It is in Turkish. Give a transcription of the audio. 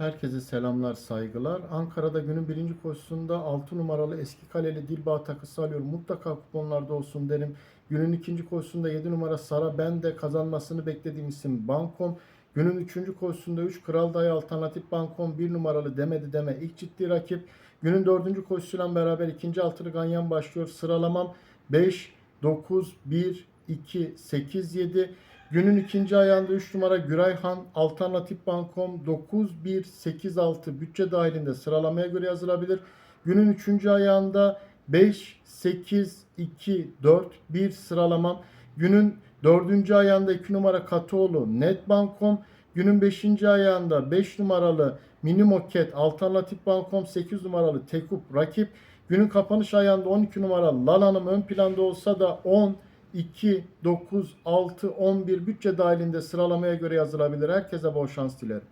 Herkese selamlar, saygılar. Ankara'da günün birinci koşusunda 6 numaralı eski kaleli Dilbağ takısı alıyorum. Mutlaka kuponlarda olsun derim. Günün ikinci koşusunda 7 numara Sara ben de kazanmasını beklediğim isim Bankom. Günün üçüncü koşusunda 3 Kral Dayı Alternatif Bankom 1 numaralı demedi deme ilk ciddi rakip. Günün dördüncü koşusuyla beraber ikinci altılı ganyan başlıyor. Sıralamam 5, 9, 1, 2, 8, 7. Günün ikinci ayağında 3 numara Gürayhan Alternatif Bankom 9, 1, 8, 6 bütçe dahilinde sıralamaya göre yazılabilir. Günün üçüncü ayağında 5, 8, 2, 4, 1 sıralamam. Günün dördüncü ayağında 2 numara Katoğlu Net Bankom. Günün 5. ayağında 5 numaralı Mini Moket Alternatif Bankom 8 numaralı Tekup rakip. Günün kapanış ayağında 12 numara Lalanım ön planda olsa da 10, 2, 9, 6, 11 bütçe dahilinde sıralamaya göre yazılabilir. Herkese bol şans dilerim.